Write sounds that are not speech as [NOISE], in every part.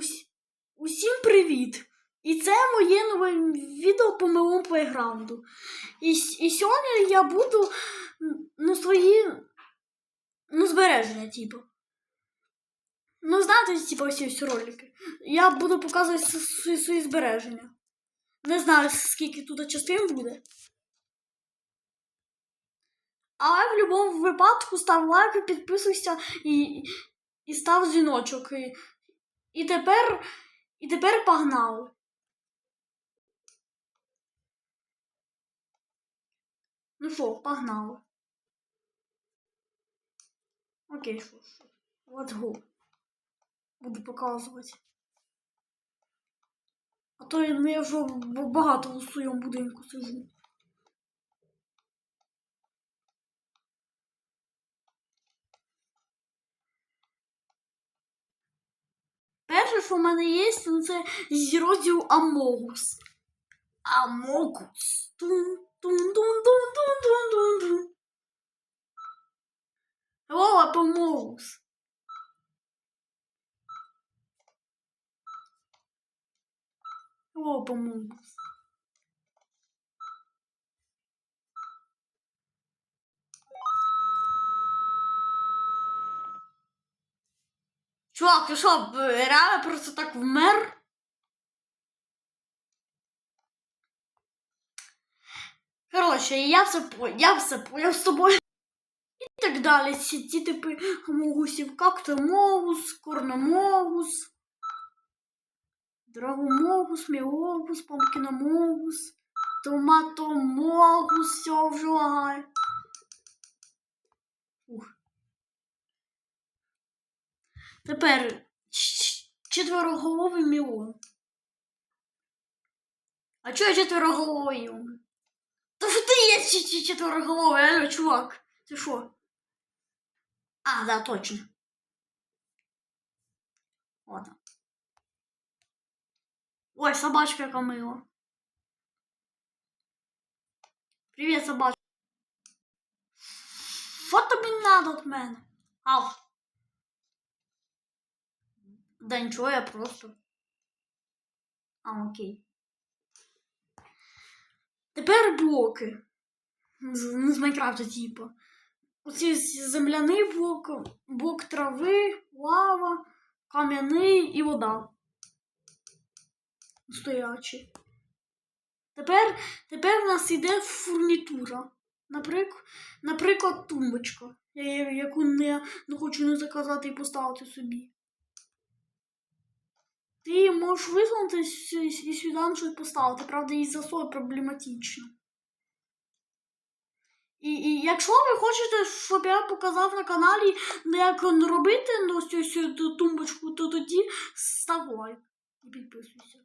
Усі- Усім привіт! І це моє нове відео по моєму плейграунду. І, і сьогодні я буду ну, свої ну, збереження, типу. Ну, знаєте, типу, всі ці ролики. Я буду показувати свої, свої збереження. Не знаю, скільки тут частин буде. Але в будь-якому випадку став лайк, і підписуйся і, і став дзвіночок. І, і тепер. І тепер погнали. Ну що, погнали. Окей, що, що. Let's go. Буду показувати. А то я, ну, вже багато у своєму будинку сижу. Перше, що в мене є, ну, це з Амогус. Амогус. Тун-тун-тун-тун-тун-тун-тун. Hello, Амогус. Hello, Амогус. Чувак, ти що, реально просто так вмер? Коротше, я все я все поняв з тобою. І так далі. Ці, ці типи могусів, кактомогус, корномогус, драгомогус, міогус, памкіномогус, томатомогус, все вже лагає. Ух. Тепер четвероголовий міон. А чого я четвероголовий? Та що ти є четвероголовий, алло, чувак? Ти що? А, да, точно. Ладно. Ой, собачка яка мила. Привіт, собачка. Що тобі надо від мене? Ау. Да нічого, я просто. А, окей. Тепер блоки. Ну, з Майнкрафта, типу. Оці земляний блок, блок трави, лава, кам'яний і вода. Стоячі. Тепер, тепер у нас йде фурнітура. Наприклад, наприклад, тумбочка, яку не, не хочу не заказати і поставити собі. Ти можеш висунути і сюди щось поставити, правда, і засой проблематично. І, і якщо ви хочете, щоб я показав на каналі, ну, як робити ну, цю, ту тумбочку, то тоді став лайк і підписуйся.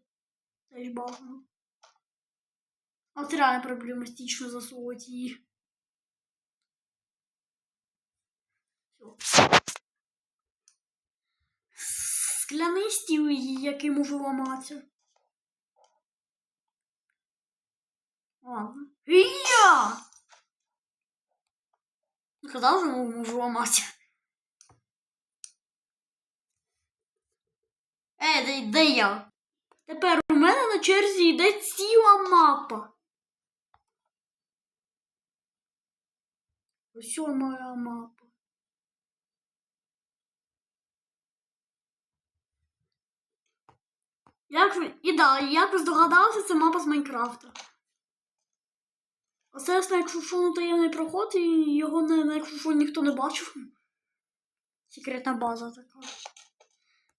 Це ж бажано. Це реально проблематично засовувати її. Всьо. Скляний стіл, який може ламатися. Ладно. Я! Казав, що можу ламати. Е, де, де я? Тепер у мене на черзі йде ціла мапа. Ось моя мапа. Як. І да, як ви здогадалися, це мапа з Майнкрафта. Оце, якщо що, ну, таємний проход, і його, не, якщо що, ніхто не бачив. Секретна база така.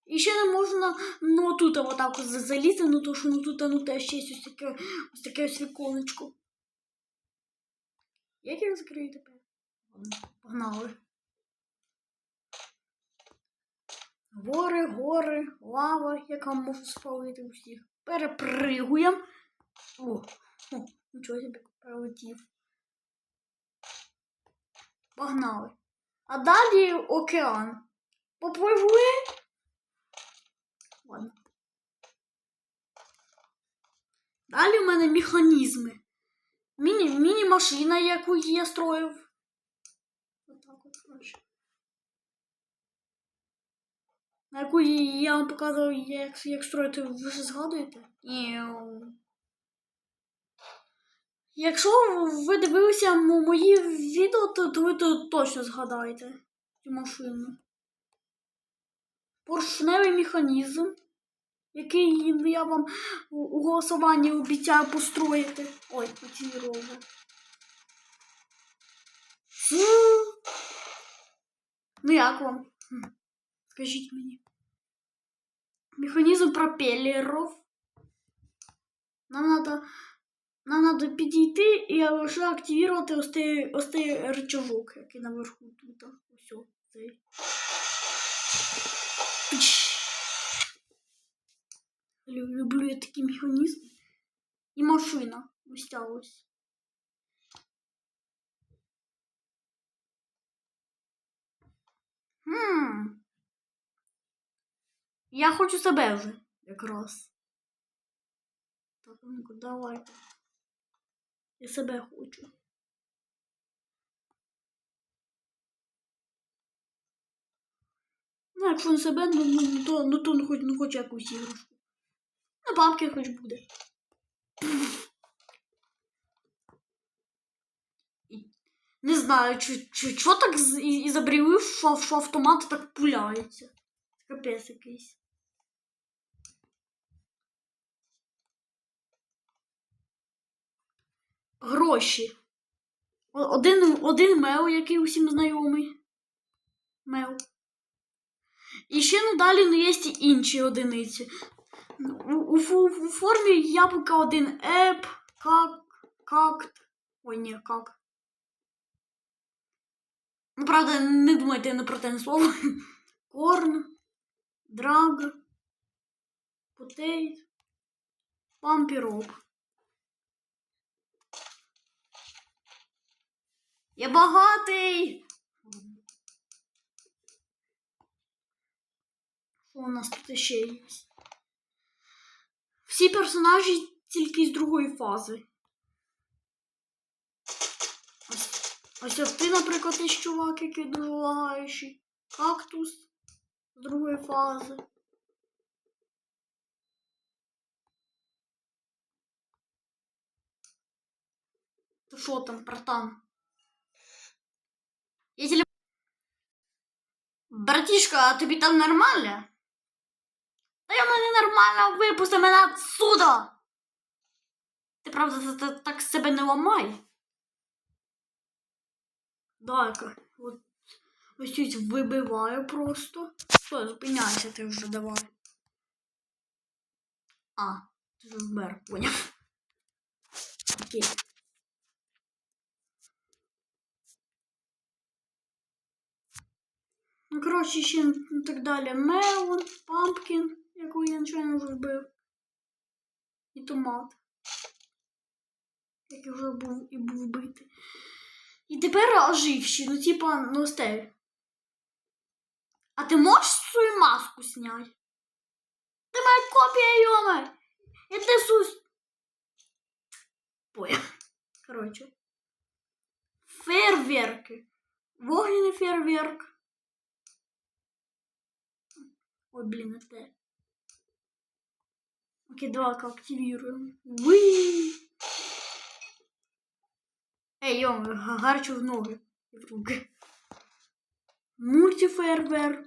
І ще не можна, ну, тут отак от залізти, ну, то що, ну, тут, ну, теж є ось таке, ось таке ось віконечко. Як я закрию тепер? Погнали. Гори, гори, лава, яка може спалити усіх. Перепригуємо. О, о, нічого собі пролетів. Погнали. А далі океан. Попливли. Ладно. Далі в мене механізми. Міні, міні-машина, яку я строїв. Отак от, коротше. На яку я вам показував, як, як строїти, ви ж згадуєте? Іу. Якщо ви дивилися мої відео, то, то ви то точно згадаєте цю машину. Поршневий механізм, який я вам у, голосуванні обіцяю построїти. Ой, оці роги. Ну як вам? Скажіть мені. Механізм пропеллерів. Нам надо, нам надо підійти і вже активувати ось цей, ось цей рычажок, який наверху тут. Ось цей. Люблю я такі механізми. І машина. Ось ця ось. Я хочу себе вже якраз. Так, ну-ка, давайте. Я себе хочу. Ну, якщо не себе, ну, ну, ну, то, ну, то ну, хоч, ну, хоч якусь іграшку. Ну, бабки хоч буде. Не знаю, чого так з- і- ізобрели, що, що автомат так пуляється. Капець якийсь. Гроші. Один, один мео, який усім знайомий. Мео. І ще надалі ну, є інші одиниці. У, у, у формі яблука один еп, как, какт. Ой, ні, как. Ну, правда, не думайте не про те слово. [LAUGHS] Корн, драг, потейт, пампіроп. Я багатий. Що у нас тут ще є? Всі персонажі тільки з другої фази. Ось, ось ти, наприклад, є чувак, який дуже лагаючий. Кактус з другої фази. То що там, братан? Я теле... Братишка, а тобі там нормально? Та я мене нормально випусти мене отсюда! Ти правда та- та- так себе не ламай? Дай-ка, ось тут вибиваю просто. Все, зупиняйся ти вже давай. А, ти вже вмер, поняв. Окей. Ну, коротше, ще так далі. Мелон, пампкін, яку я нічого вже вбив. І томат. Який вже був і був вбитий. І тепер оживші, ну типа, ну стель. А ти можеш свою маску зняти? Ти моя копія, йома! Я несусь. Поя. Коротше. Фейерверки. Вогняний фейерверк. Ой, блин, это... Окей, давай-ка активируем. Уи! Эй, ё гарчу в ноги в руки. Мультифейерверк.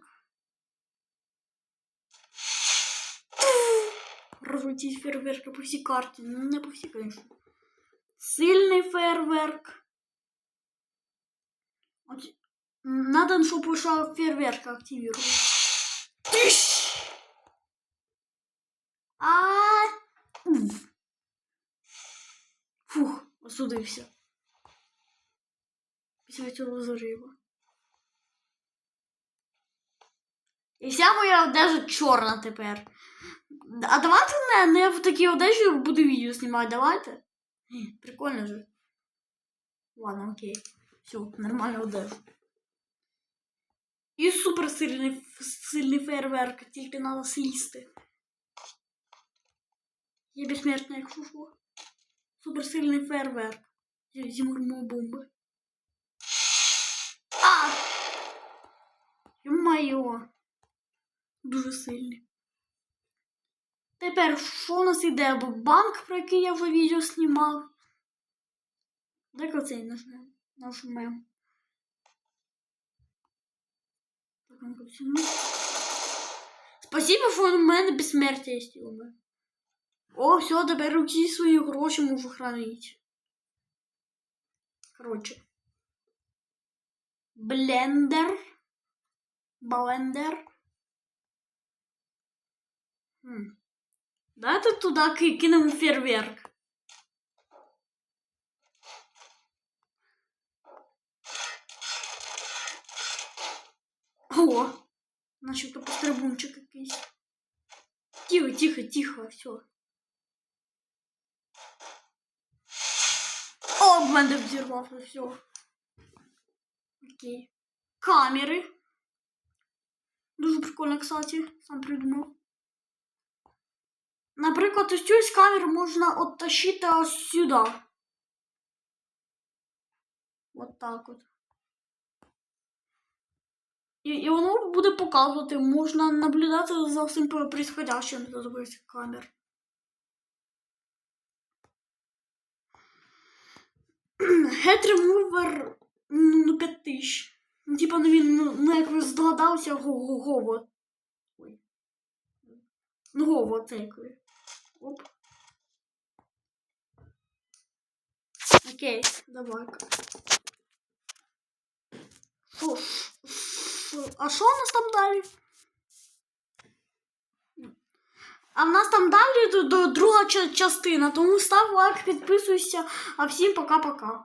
Разлететь фейерверка по всей карте. Ну, не по всей, конечно. Сильный фейерверк. Надо, чтобы ушел фейерверк активировать. А. Фух, осудився. Після цього зариву. І вся моя одежа чорна тепер. А давайте не, не в такій одежі буду відео знімати, давайте. Прикольно же. Ладно, окей. Все, нормальна одежа. Супер сильний, сильний фейерверк, тільки треба слізти. Я безсмертна, якщо що. Супер сильний фейерверк. Зі зі мурмою бомби. А! Ё-моё! Дуже сильний. Тепер що у нас іде? Бо банк, про який я вже відео знімав. Дай оцей нажмемо. Нажмем. Так, ну, почему? Спасибо, що у мене безсмертя є. О, все, тепер усі свої гроші можу хранити. Короче. Блендер. Блендер. Хм. Давайте туди ки- кинемо фейерверк. О, начебто пострибунчик якийсь. Тихо, тихо, тихо, все. О, мене взірвався, все. Окей. Камери. Дуже прикольно, кстати, сам придумав. Наприклад, ось цю з камер можна оттащити аж сюди. От так от. І, і воно буде показувати, можна наблюдати за всім происходящим за цих камер. [CLEARS THROAT] Head remover ну, 5000. Ну, типа, ну він, ну, ну як ви здогадалися, го- го- гово. Ой. Ну, гово, це як. Оп. Окей, давай. Ж- а що у нас там далі? А в нас там далі друга частина, тому став лайк, підписуйся, а всім пока-пока.